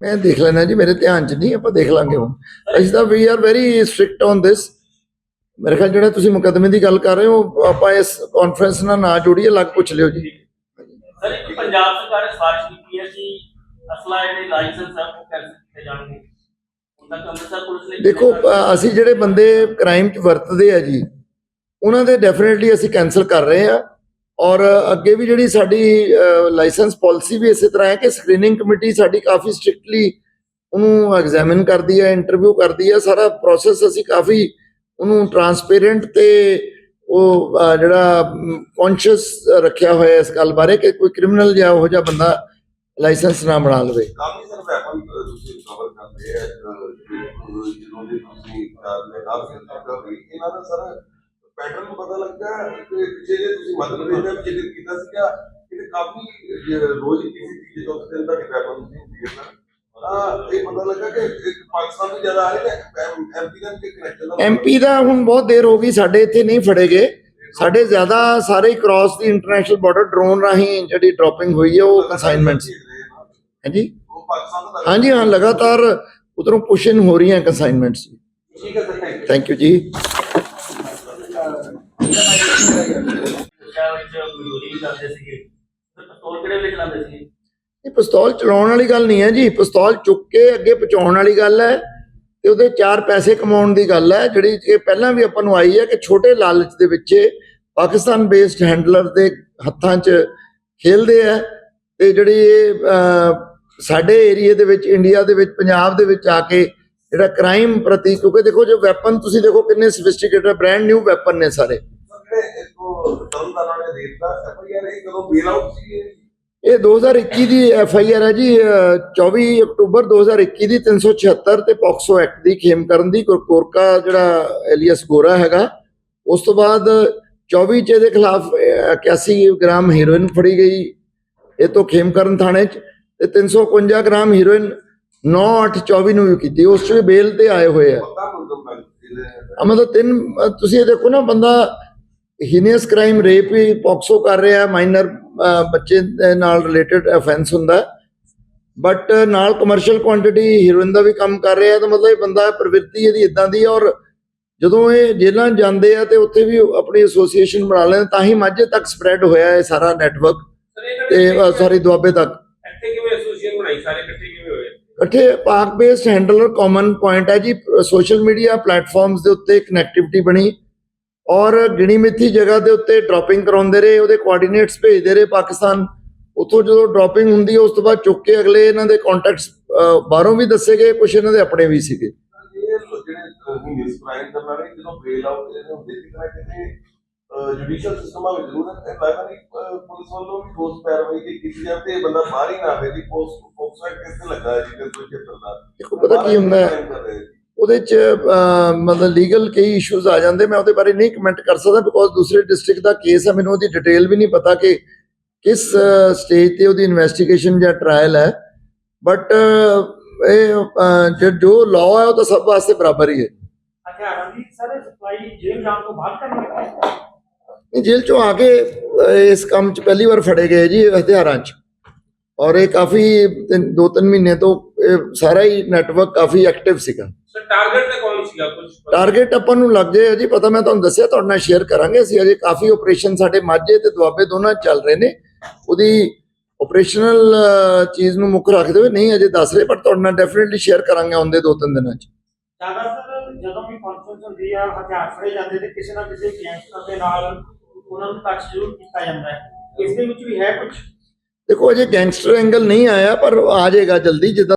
ਮੈਂ ਦੇਖ ਲੈਣਾ ਜੀ ਮੇਰੇ ਧਿਆਨ 'ਚ ਨਹੀਂ ਆਪਾਂ ਦੇਖ ਲਾਂਗੇ ਹੁਣ। ਅਸੀਂ ਤਾਂ we are very strict on this ਮੇਰੇ ਖਿਆਲ ਜਿਹੜਾ ਤੁਸੀਂ ਮੁਕੱਦਮੇ ਦੀ ਗੱਲ ਕਰ ਰਹੇ ਹੋ ਆਪਾਂ ਇਸ ਕਾਨਫਰੰਸ ਨਾਲ ਨਾ ਜੋੜੀਏ ਲੱਗ ਪੁੱਛ ਲਿਓ ਜੀ। ਸਰ ਇੱਕ ਪੰਜਾਬ ਸਰਕਾਰ ਨੇ ਸਿਫਾਰਿਸ਼ ਕੀਤੀ ਹੈ ਕਿ ਅਸਲਾ ਜਿਹੜੇ ਲਾਇਸੈਂਸ ਹੈ ਉਹ ਕੈਂਸਲ ਕੀਤੇ ਜਾਣਗੇ। ਹੁਣ ਤੱਕ ਅੰਮ੍ਰਿਤਸਰ ਪੁਲਿਸ ਨੇ ਦੇਖੋ ਅਸੀਂ ਜਿਹੜੇ ਬੰਦੇ ਕ੍ਰਾਈਮ 'ਚ ਵਰਤਦੇ ਆ ਜੀ ਉਹਨਾਂ ਦੇ ਡੈਫੀਨਿਟਲੀ ਅਸੀਂ ਕੈਨਸਲ ਕਰ ਰਹੇ ਆ। ਔਰ ਅੱਗੇ ਵੀ ਜਿਹੜੀ ਸਾਡੀ ਲਾਇਸੈਂਸ ਪਾਲਿਸੀ ਵੀ ਇਸੇ ਤਰ੍ਹਾਂ ਹੈ ਕਿ ਸਕਰੀਨਿੰਗ ਕਮੇਟੀ ਸਾਡੀ ਕਾਫੀ ਸਟ੍ਰਿਕਟਲੀ ਉਹਨੂੰ ਐਗਜ਼ਾਮਿਨ ਕਰਦੀ ਹੈ ਇੰਟਰਵਿਊ ਕਰਦੀ ਹੈ, ਸਾਰਾ ਪ੍ਰੋਸੈਸ ਅਸੀਂ ਕਾਫੀ ਉਹਨੂੰ ਟਰਾਂਸਪੇਰੈਂਟ ਤੇ ਉਹ ਜਿਹੜਾ ਕੌਨਸ਼ੀਅਸ ਰੱਖਿਆ ਹੋਇਆ ਇਸ ਗੱਲ ਬਾਰੇ ਕਿ ਕੋਈ ਕ੍ਰਿਮੀਨਲ ਜਾਂ ਉਹੋ ਜਿਹਾ ਬੰਦਾ ਲਾਇਸੈਂਸ ਨਾ ਬਣਾ ਲਵੇ। ਕਾਫੀ ਸਾਰੇ ਵੈਪਨ ਤੁਸੀਂ ਕਵਰ ਕਰਦੇ ਆ ਜਦੋਂ ਦੇ ਤੁਸੀਂ ਮੈਂ ਕਾਫੀ ਤੱਕ ਇਹਨਾਂ ਦਾ ਸਰ ਪੈਟਰਨ ਪਤਾ ਲੱਗਾ ਕਿ ਪਿਛੇ ਜੇ ਤੁਸੀਂ ਮਦਦ ਦਾ ਵੀ ਜ਼ਿਕਰ ਕੀਤਾ ਸੀਗਾ ਕਿ ਕਾਫੀ ਰੋਜ਼ ਕਿਸੇ ਚੀਜ਼ ਤੋਂ ਦਿਨ ਤੱਕ ਤੁਸੀਂ ਹੁੰਦੀ ਹੈ ਹੈ ਐਮਪੀ ਦਾ ਦਾ ਦਾ ਹੁਣ ਬਹੁਤ ਦੇਰ ਹੋ ਗਈ ਸਾਡੇ ਇੱਥੇ ਨਹੀਂ ਫੜੇ ਗਏ। ਸਾਡੇ ਜ਼ਿਆਦਾ ਸਾਰੇ ਕ੍ਰਾਸ ਦੀ ਇੰਟਰਨੈਸ਼ਨਲ ਬਾਰਡਰ ਡਰੋਨ ਰਾਹੀਂ ਜਿਹੜੀ ਡ੍ਰੌਪਿੰਗ ਹੋਈ ਹੈ ਉਹ ਕਨਸਾਈਨਮੈਂਟਸ ਹਾਂਜੀ? ਦਾ ਹਾਂਜੀ ਹਾਂ ਲਗਾਤਾਰ ਉਧਰੋਂ ਪੁਸ਼ਨ ਹੋ ਰਹੀਆਂ ਕਨਸਾਈਨਮੈਂਟਸ ਠੀਕ ਹੈ ਸਰ ਥੈਂਕ ਯੂ ਜੀ। ਨਸ਼ਾ ਵਿੱਚ ਮਜ਼ਦੂਰੀ ਕਰਦੇ ਸੀਗੇ ਪਿਸਤੌਲ ਕਿਹੜੇ ਵੇਲੇ ਚਲਾਉਂਦੇ ਸੀਗੇ ਇਹ ਪਿਸਤੌਲ ਚਲਾਉਣ ਵਾਲੀ ਗੱਲ ਨਹੀਂ ਹੈ ਜੀ। ਪਿਸਤੌਲ ਚੁੱਕ ਕੇ ਅੱਗੇ ਪਹੁੰਚਾਉਣ ਵਾਲੀ ਗੱਲ ਹੈ ਤੇ ਉਹਦੇ ਚਾਰ ਪੈਸੇ ਕਮਾਉਣ ਦੀ ਗੱਲ ਹੈ। ਜਿਹੜੀ ਕਿ ਪਹਿਲਾਂ ਵੀ ਆਪਾਂ ਨੂੰ ਆਈ ਹੈ ਕਿ ਛੋਟੇ ਲਾਲਚ ਦੇ ਵਿੱਚ ਪਾਕਿਸਤਾਨ ਬੇਸਡ ਹੈਂਡਲਰ ਦੇ ਹੱਥਾਂ 'ਚ ਖੇਲਦੇ ਆ ਤੇ ਜਿਹੜੀ ਇਹ ਸਾਡੇ ਏਰੀਏ ਦੇ ਵਿੱਚ, ਇੰਡੀਆ ਦੇ ਵਿੱਚ, ਪੰਜਾਬ ਦੇ ਵਿੱਚ ਆ ਕੇ ਜਿਹੜਾ ਕ੍ਰਾਈਮ ਪ੍ਰਤੀ, ਕਿਉਂਕਿ ਦੇਖੋ, ਜੋ ਵੈਪਨ ਤੁਸੀਂ ਦੇਖੋ ਕਿੰਨੇ ਸਫਿਸਟੀਕੇਟਡ ਬ੍ਰਾਂਡ ਨਿਊ ਵੈਪਨ ਨੇ ਸਾਰੇ। ਤਰਨਤਾਰਨ ਨੇ ਦਿੱਤਾ ਐਫਆਈਆਰ ਇਹ ਕਦੋਂ ਬੇਲ ਆਊਟ ਸੀ ਇਹ? ਇਹ 2021 ਦੀ ਐਫ ਆਈ ਆਰ ਹੈ ਜੀ ਅਹ 24 ਅਕਤੂਬਰ 2021 ਦੀ 376 ਤੇ ਪੌਕਸੋ ਐਕਟ ਦੀ ਖੇਮ ਕਰਨ ਦੀ ਕੋਰ- ਕੋਰਕਾ ਜਿਹੜਾ ਐਲੀਅਸ ਗੋਰਾ ਹੈਗਾ। ਉਸ ਤੋਂ ਬਾਅਦ 24 ਚ ਇਹਦੇ ਖਿਲਾਫ ਅਹ, 81 ਗ੍ਰਾਮ ਹੈਰੋਇਨ ਫੜੀ ਗਈ। ਇਹ ਤੋਂ ਖੇਮ ਕਰਨ ਥਾਣੇ ਚ ਤੇ 351 ਗ੍ਰਾਮ ਹੈਰੋਇਨ 9824 ਨੂੰ ਵੀ ਕੀਤੀ। ਉਸ ਚ ਵੀ ਬੇਲ ਤੇ ਆਏ ਹੋਏ ਆ। ਮਤਲਬ ਤਿੰਨ ਤੁਸੀਂ ਇਹ ਦੇਖੋ ਨਾ ਬੰਦਾ ਹੀਨੀਅਸ ਕ੍ਰਾਈਮ ਰੇਪ ਵੀ ਪੌਕਸੋ ਕਰ ਰਿਹਾ ਮਾਈਨਰ ਬੱਚੇ ਦੇ ਨਾਲ ਰਿਲੇਟਡ ਅਫੈਂਸ ਹੁੰਦਾ। ਬਟ ਨਾਲ ਕਮਰਸ਼ੀਅਲ ਕੁਆਂਟੀਟੀ ਹੀਰੋਇਨ ਦਾ ਵੀ ਕੰਮ ਕਰ ਰਿਹਾ ਤਾਂ ਮਤਲਬ ਇਹ ਬੰਦਾ ਪ੍ਰਵਿਰਤੀ ਇਹਦੀ ਇਦਾਂ ਦੀ ਹੈ ਔਰ ਜਦੋਂ ਇਹ ਜੇਲ੍ਹਾਂ 'ਚ ਜਾਂਦੇ ਆ ਤੇ ਉੱਥੇ ਵੀ ਆਪਣੀ ਐਸੋਸੀਏਸ਼ਨ ਬਣਾ ਲੈਂਦੇ ਤਾਂ ਹੀ ਮਾਝੇ ਤੱਕ ਸਪਰੈਡ ਹੋਇਆ ਇਹ ਸਾਰਾ ਨੈਟਵਰਕ ਤੇ ਸੌਰੀ ਦੁਆਬੇ ਤੱਕ। ਇੱਥੇ ਕਿਵੇਂ ਐਸੋਸੀਏਸ਼ਨ ਬਣਾਈ? ਸਾਰੇ ਇਕੱਠੇ ਕਿਵੇਂ ਹੋਏ? ਇਕੱਠੇ ਪਾਕ ਬੇਸਡ ਹੈਂਡਲਰ ਕਾਮਨ ਪੁਆਇੰਟ ਹੈ ਜੀ ਸੋਸ਼ਲ ਮੀਡੀਆ ਪਲੇਟਫਾਰਮਸ ਦੇ ਉੱਤੇ ਕਨੈਕਟੀਵਿਟੀ ਬਣੀ। ਔਰ ਗਿਣੀ ਮਿੱਥੀ ਜਗ੍ਹਾ ਦੇ ਉੱਤੇ ਡ੍ਰੌਪਿੰਗ ਕਰਾਉਂਦੇ ਰਹੇ ਉਹਦੇ ਕੋਆਰਡੀਨੇਟਸ ਭੇਜਦੇ ਰਹੇ ਪਾਕਿਸਤਾਨ। ਉੱਥੋਂ ਜਦੋਂ ਡ੍ਰੌਪਿੰਗ ਹੁੰਦੀ ਹੈ ਉਸ ਤੋਂ ਬਾਅਦ ਚੁੱਕ ਕੇ ਅਗਲੇ ਇਹਨਾਂ ਦੇ ਕੰਟੈਕਟਸ ਬਾਹਰੋਂ ਵੀ ਦੱਸੇ ਗਏ ਕੁਝ ਇਹਨਾਂ ਦੇ ਆਪਣੇ ਵੀ ਸੀਗੇ। ਜੁਡੀਸ਼ੀਅਲ ਸਿਸਟਮਾਂ ਵਿੱਚ ਜ਼ਰੂਰ ਨਹੀਂ ਅਹ, ਪੁਲਿਸ ਵੱਲੋਂ ਵੀ ਠੋਸ ਪੈਰਵਾਈ ਕੀਤੀ ਜਾਵੇ ਤੇ ਬੰਦਾ ਬਾਹਰ ਹੀ ਨਾ ਆਵੇ ਜੀ ਪੋਸਟ ਪੋਸਟ ਕਿਸ ਤੇ ਲੱਗਾ ਜੀ 376 ਦਾ। ਦੇਖੋ ਪਤਾ ਕੀ ਹੁੰਦਾ ਹੈ? ਉਹਦੇ ਚ ਮਤਲਬ ਲੀਗਲ ਕਈ ਇਸ਼ੂਜ਼ ਆ ਜਾਂਦੇ ਮੈਂ ਉਹਦੇ ਬਾਰੇ ਨਹੀਂ ਕਮੈਂਟ ਕਰ ਸਕਦਾ ਬਿਕੋਜ਼ ਦੂਸਰੇ ਡਿਸਟ੍ਰਿਕਟ ਦਾ ਕੇਸ ਹੈ ਮੈਨੂੰ ਉਹਦੀ ਡਿਟੇਲ ਵੀ ਨਹੀਂ ਪਤਾ ਕਿ ਕਿਸ ਸਟੇਜ ਤੇ ਉਹਦੀ ਇਨਵੈਸਟੀਗੇਸ਼ਨ ਜਾਂ ਟ੍ਰਾਇਲ ਹੈ। ਬਟ ਇਹ ਜੋ- ਲਾਅ ਹੈ ਉਹ ਤਾਂ ਸਭ ਵਾਸਤੇ ਬਰਾਬਰ ਹੀ ਹੈ। ਹਥਿਆਰਾਂ ਦੀ ਸਰ ਸਪਲਾਈ ਜੇਲ੍ਹ ਜਾਣ ਤੋਂ ਬਾਅਦ ਕਰਨ ਜੇਲ੍ਹ ਚੋਂ ਆ ਕੇ ਇਸ ਕੰਮ 'ਚ ਪਹਿਲੀ ਵਾਰ ਫੜੇ ਗਏ ਜੀ ਹਥਿਆਰਾਂ 'ਚ। ਔਰ ਇਹ ਕਾਫੀ ਤਿੰਨ- ਦੋ ਤਿੰਨ ਮਹੀਨੇ ਤੋਂ ਸਾਰਾ ਹੀ ਨੈਟਵਰਕ ਕਾਫੀ ਐਕਟਿਵ ਸੀਗਾ। ਸਰ ਟਾਰਗੇਟ ਤੇ ਕੌਣ ਸੀਗਾ ਕੁਝ ਟਾਰਗੇਟ ਆਪਾਂ ਨੂੰ ਲੱਗ ਜਾਏ ਜੀ ਪਤਾ ਮੈਂ ਤੁਹਾਨੂੰ ਦੱਸਿਆ ਤੁਹਾਡੇ ਨਾਲ ਸ਼ੇਅਰ ਕਰਾਂਗੇ ਅਸੀਂ। ਅਜੇ ਕਾਫੀ ਆਪਰੇਸ਼ਨ ਸਾਡੇ ਮਾਝੇ ਤੇ ਦੁਆਬੇ ਦੋਨਾਂ ਚੱਲ ਰਹੇ ਨੇ। ਉਹਦੀ ਆਪਰੇਸ਼ਨਲ ਚੀਜ਼ ਨੂੰ ਮੁੱਖ ਰੱਖਦੇ ਹੋਏ ਨਹੀਂ ਅਜੇ ਦੱਸ ਰਹੇ ਪਰ ਤੁਹਾਡੇ ਨਾਲ ਡੈਫੀਨਿਟਲੀ ਸ਼ੇਅਰ ਕਰਾਂਗੇ ਆਉਂਦੇ ਦੋ ਤਿੰਨ ਦਿਨਾਂ 'ਚ। ਜ਼ਿਆਦਾਤਰ ਜਦੋਂ ਵੀ ਕਾਨਫਰੰਸ ਹੁੰਦੀ ਆ ਹਥਿਆਰ ਫੜੇ ਜਾਂਦੇ ਤੇ ਕਿਸੇ ਨਾ ਕਿਸੇ ਗੈਂਗਸਟਰ ਦੇ ਨਾਲ ਉਹਨਾਂ ਨੂੰ ਟੱਚ ਜ਼ਰੂਰ ਕੀਤਾ ਜਾਂਦਾ ਹੈ। ਇਸ ਦੇ ਵਿੱਚ ਵੀ ਹੈ ਕੁਝ ਦੇਖੋ ਅਜੇ ਗੈਂਗਸਟਰ ਐਂਗਲ ਨਹੀਂ ਆਇਆ ਪਰ ਆ ਜਾਏਗਾ ਜਲਦੀ ਜਿੱਦਾਂ